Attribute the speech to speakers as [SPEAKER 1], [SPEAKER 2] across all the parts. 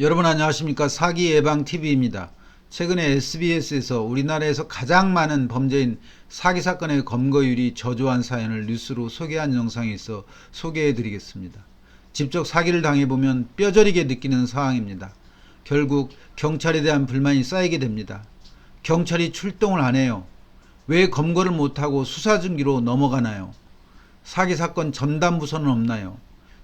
[SPEAKER 1] 여러분 안녕하십니까 사기 예방 TV입니다. 최근에 SBS에서 우리나라에서 가장 많은 범죄인 사기 사건의 검거율이 저조한 사연을 뉴스로 소개한 영상이 있어 소개해 드리겠습니다. 직접 사기를 당해보면 뼈저리게 느끼는 상황입니다. 결국 경찰에 대한 불만이 쌓이게 됩니다. 경찰이 출동을 안 해요. 왜 검거를 못하고 수사 중기로 넘어가나요? 사기 사건 전담 부서는 없나요?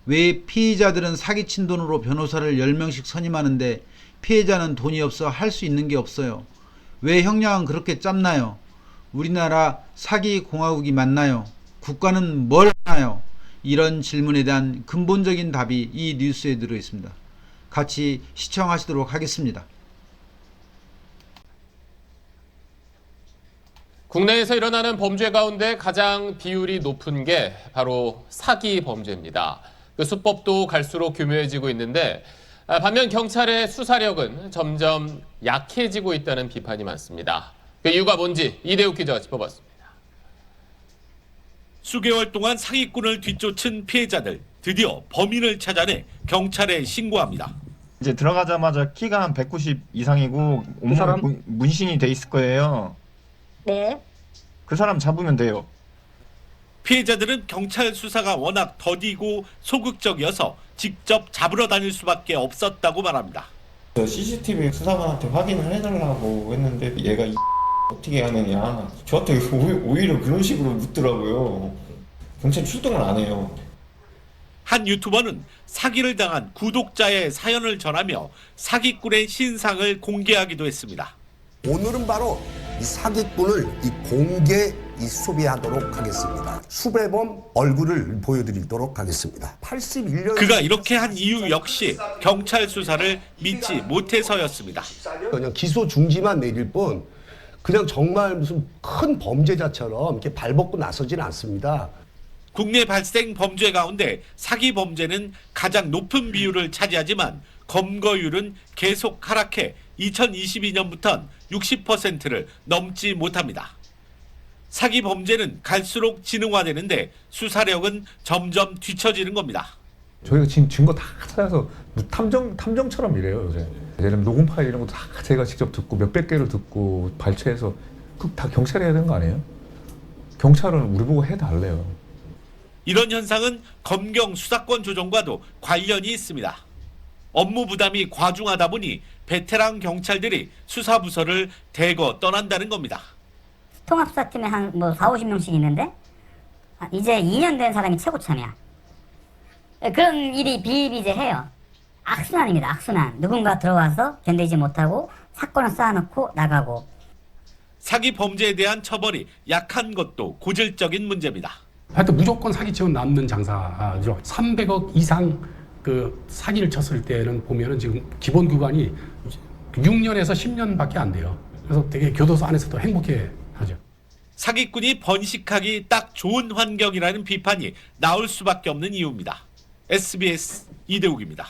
[SPEAKER 1] 왜 피의자들은 사기친 돈으로 변호사를 10명씩 선임하는데 피해자는 돈이 없어 할 수 있는 게 없어요? 왜 형량은 그렇게 짧나요? 우리나라 사기 공화국이 맞나요? 국가는 뭘 하나요? 이런 질문에 대한 근본적인 답이 이 뉴스에 들어 있습니다. 같이 시청하시도록 하겠습니다.
[SPEAKER 2] 국내에서 일어나는 범죄 가운데 가장 비율이 높은 게 바로 사기 범죄입니다. 그 수법도 갈수록 교묘해지고 있는데 아, 반면 경찰의 수사력은 점점 약해지고 있다는 비판이 많습니다. 그 이유가 뭔지 이대욱 기자가 짚어봤습니다.
[SPEAKER 3] 수개월 동안 사기꾼을 뒤쫓은 피해자들 드디어 범인을 찾아내 경찰에 신고합니다.
[SPEAKER 4] 이제 들어가자마자 키가 한 190 이상이고 온몸에
[SPEAKER 5] 사람?
[SPEAKER 4] 문- 문신이 돼 있을 거예요.
[SPEAKER 5] 네.
[SPEAKER 4] 그 사람 잡으면 돼요.
[SPEAKER 3] 피해자들은 경찰 수사가 워낙 더디고 소극적이어서 직접 잡으러 다닐 수밖에 없었다고 말합니다.
[SPEAKER 6] 저 CCTV 수사관한테 확인을 해달라고 했는데 얘가 이 어떻게 하느냐 저한테 오히- 오히려 그런 식으로 묻더라고요 경찰 출동을 안 해요
[SPEAKER 3] 한 유튜버는 사기를 당한 구독자의 사연을 전하며 사기꾼의 신상을 공개하기도 했습니다.
[SPEAKER 7] 오늘은 바로 이 사기꾼을 이 공개 이 수배하도록 하겠습니다. 수배범 얼굴을 보여드리도록 하겠습니다. 81년
[SPEAKER 3] 그가 이렇게 한 이유 역시 경찰 수사를 믿지 못해서였습니다.
[SPEAKER 7] 그냥 기소 중지만 내릴 뿐 그냥 정말 무슨 큰 범죄자처럼 이렇게 발벗고 나서진 않습니다.
[SPEAKER 3] 국내 발생 범죄 가운데 사기 범죄는 가장 높은 비율을 차지하지만 검거율은 계속 하락해 2022년부터는 60%를 넘지 못합니다. 사기 범죄는 갈수록 지능화되는데 수사력은 점점 뒤처지는 겁니다.
[SPEAKER 5] 저희가 지금 증거 다 찾아서 뭐 탐정 탐정처럼 이래요 요새. 예를 녹음 파일 이런 것도 다 제가 직접 듣고 몇백 개를 듣고 발췌해서 그다 경찰이 해야 되는 거 아니에요? 경찰은 우리 보고 해달래요.
[SPEAKER 3] 이런 현상은 검경 수사권 조정과도 관련이 있습니다. 업무 부담이 과중하다 보니 베테랑 경찰들이 수사 부서를 대거 떠난다는 겁니다.
[SPEAKER 8] 통합수사팀에 한 뭐 4, 50명씩 있는데 아, 이제 2년 된 사람이 최고참이야. 예, 그런 일이 비일비재해요. 악순환입니다. 악순환. 누군가 들어와서 견디지 못하고 사건을 쌓아놓고 나가고
[SPEAKER 3] 사기 범죄에 대한 처벌이 약한 것도 고질적인 문제입니다.
[SPEAKER 9] 하여튼 무조건 사기치고 남는 장사죠. 300억 이상 그 사기를 쳤을 때는 보면은 지금 기본 구간이 6년에서 10년밖에 안 돼요. 그래서 되게 교도소 안에서도 행복해.
[SPEAKER 3] 사기꾼이 번식하기 딱 좋은 환경이라는 비판이 나올 수밖에 없는 이유입니다. SBS 이대욱입니다.